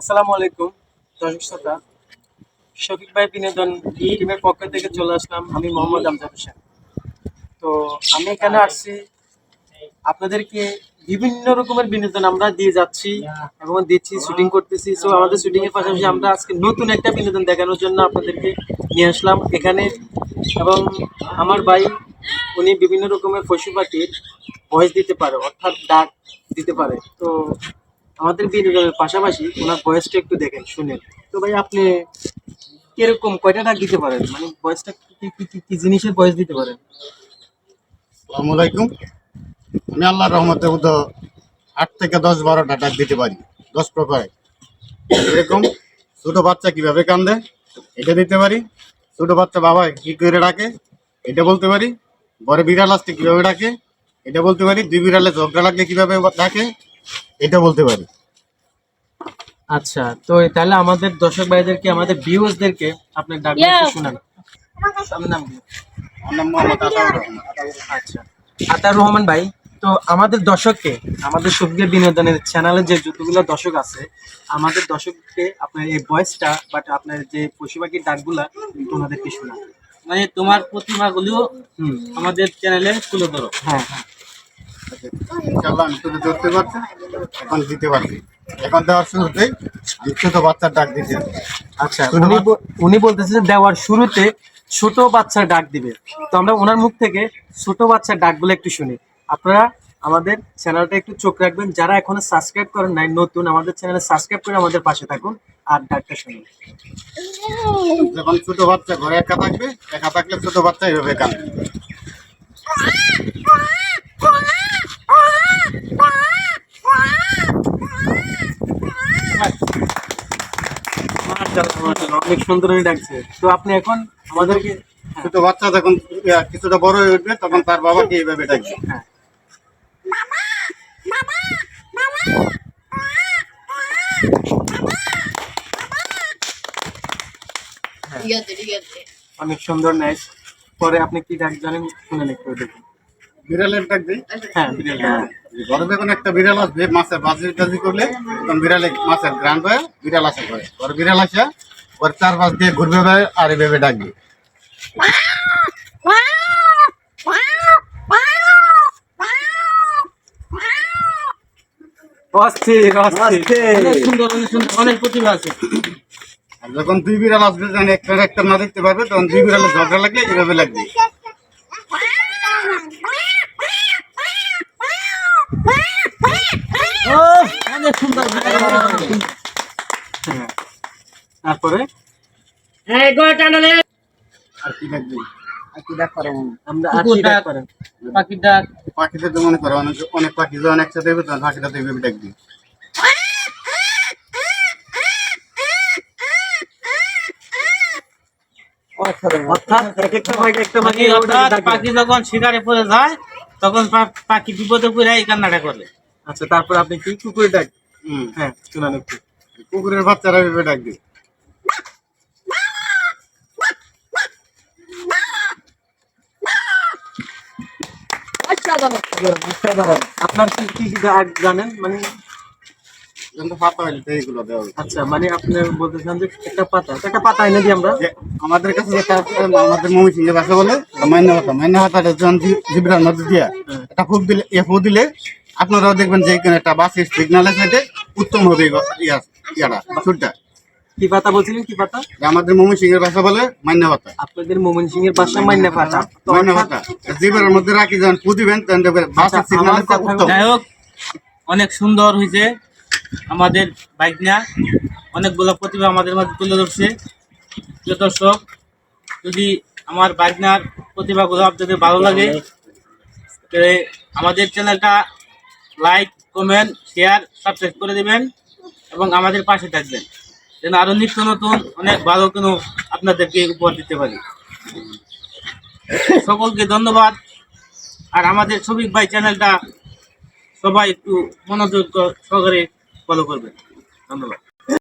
আসসালামু আলাইকুম, দর্শক শ্রোতা। শফিক ভাই বিনোদন টিমের পক্ষ থেকে চলে আসলাম। আমি মোহাম্মদ আমজাদ হোসেন। তো আমি এখানে আসছি। আপনাদেরকে বিভিন্ন রকমের বিনোদন আমরা দিয়ে যাচ্ছি এবং দিচ্ছি, শুটিং করতেছি। তো আমাদের শুটিং এর পাশাপাশি আমরা আজকে নতুন একটা বিনোদন দেখানোর জন্য আপনাদেরকে নিয়ে আসলাম এখানে। এবং আমার ভাই, উনি বিভিন্ন রকমের পশু পাখির ভয়েস দিতে পারে, অর্থাৎ ডাক দিতে পারে। তো আমাদের বিনোদনের পাশাপাশি ওনার ভয়েসটা একটু দেখেন, শুনেন। তো ভাই, আপনি কীরকম কয়টা ডাক দিতে পারেন? মানে ভয়েসটা কি কি কি জিনিসের ভয়েস দিতে পারেন? আসসালামু আলাইকুম। আমি আল্লাহর রহমতে উদ্ধ আট থেকে দশ বারোটা ডাক দিতে পারি। দশ প্রকারে। এরকম ছোট বাচ্চা কীভাবে কান্দে, এটা দিতে পারি। ছোট বাচ্চা বাবা কি করে ডাকে, এটা বলতে পারি। বড় বিড়াল আসতে কীভাবে ডাকে, এটা বলতে পারি। দুই বিড়ালে ঝগড়া লাগলে কীভাবে ডাকে এটা বলতে পারি। আচ্ছা তো তাহলে আমাদের দর্শক ভাইদেরকে আমাদের ভিউয়ার্সদেরকে আপনার ডাকটা একটু শোনান। আপনার নাম কি? আমার নাম মোহাম্মদ আতাউর রহমান। আচ্ছা আতার রহমান ভাই তো আমাদের দর্শককে আমাদের সবজি বিনোদনের চ্যানেলে যে যতগুলো দর্শক আছে আমাদের দর্শককে আপনার এই ভয়েসটা বাট আপনার যে পশু পাখির ডাকগুলা একটু ওনাদেরকে শোনান। মানে তোমার প্রতিমাগুলো হুম। আমাদের চ্যানেলে তুলে ধরো। হ্যাঁ হ্যাঁ। ইনশাল্লাহ আমি তুলে ধরতে পারছি এখন দিতে পারছি। এখন দেওয়ার শুরুতেই ছোট বাচ্চার ডাক দিতে। আচ্ছা উনি উনি বলতেছে যে দেওয়ার শুরুতে ছোট বাচ্চার ডাক দিবে। তো আমরা ওনার মুখ থেকে ছোট বাচ্চার ডাকগুলো একটু শুনি। আপনারা আমাদের চ্যানেলটা একটু চোখ রাখবেন। যারা এখনও সাবস্ক্রাইব করেন নাই নতুন আমাদের চ্যানেলে সাবস্ক্রাইব করে আমাদের পাশে থাকুন আর ডাকটা শুনুন। যখন ছোট বাচ্চা ঘরে একা থাকবে একা থাকলে ছোট বাচ্চা এইভাবে কাঁদবে। অনেক সুন্দর উনি ডাকছে। তো আপনি এখন আমাদেরকে ছোট বাচ্চা যখন কিছুটা বড় হয়ে উঠবে তখন তার বাবাকে এইভাবে ডাকবে। হ্যাঁ। ঠিক আছে ঠিক আছে অনেক সুন্দর নাইস পরে আপনি কি ডাক জানেন শুনেন একটু দেখুন। বিড়ালের ডাক দিই। হ্যাঁ। বিড়াল হ্যাঁ। ঘরে যখন একটা বিড়াল আসবে মাছের বাজি টাজি করলে তখন বিড়ালে মাছের গ্রান হয়ে বিড়াল আসে ঘরে। ঘরে বিড়াল আসে ওর চার পাঁচ দিয়ে ঘুরবে আর এইভাবে ডাকবে। অস্থির অস্থির। সুন্দর অনেক সুন্দর অনেক প্রতিভা আছে। আর যখন দুই বিড়াল আসবে যখন একটা একটা না দেখতে পারবে তখন দুই বিড়ালে ঝগড়া লাগলে এইভাবে লাগবে ও অনেক সুন্দর হ্যাঁ। তারপরে? আর কি ডাকবে আমরা আর কি ডাক ডাক। করেন ডাক। পাখিতে তো মনে করো অনেক অনেক পাখি যখন একসাথে হবে তখন পাখিটা তো এইভাবে ডাকবে অর্থাৎ পাখি পাখি পাখি পাখি যখন শিকারে পড়ে যায় তখন পাখি বিপদে পড়ে এই কান্নাটা করে। আচ্ছা তারপর আপনি কি কুকুর ডাক? হুম। হ্যাঁ শুনান কুকুরের বাচ্চারা এইভাবে ডাকবে আপনার কি কি জানেন? মানে আচ্ছা মানে আপনি যে একটা পাতা একটা পাতা এনে দিই আমরা আমাদের কাছে আমাদের মমি সিংহের ভাষা বলে যখন মধ্যে দিয়া একটা ফুক দিলে ইয়ে ফুক দিলে আপনারাও দেখবেন যে এখানে একটা বাসের সিগন্যাল আছে উত্তম হবে ইয়া ইয়াটা সুরটা কি পাতা বলছিলেন? কি পাতা আমাদের মমি সিংহের ভাষা বলে মান্য ভাতা। আপনাদের মোমিন সিং এর বাসা মাইনা পাতা মান্য ভাতা। জিব্রার মধ্যে রাখি যখন ফু দিবেন তখন দেখবেন আচ্ছা, সিগন্যাল যাই হোক অনেক সুন্দর হয়েছে আমাদের বাইক না অনেকগুলো প্রতিভা আমাদের মাঝে তুলে ধরছে। প্রিয় দর্শক যদি আমার বাইকনার প্রতিভাগুলো আপনাদের ভালো লাগে আমাদের চ্যানেলটা লাইক কমেন্ট শেয়ার সাবস্ক্রাইব করে দিবেন এবং আমাদের পাশে থাকবেন। যেন আরও নিত্য নতুন অনেক ভালো কোনো আপনাদেরকে উপহার দিতে পারি। সকলকে ধন্যবাদ। আর আমাদের ছবি ভাই চ্যানেলটা সবাই একটু মনোযোগ সহকারে ফলো করবেন। ধন্যবাদ।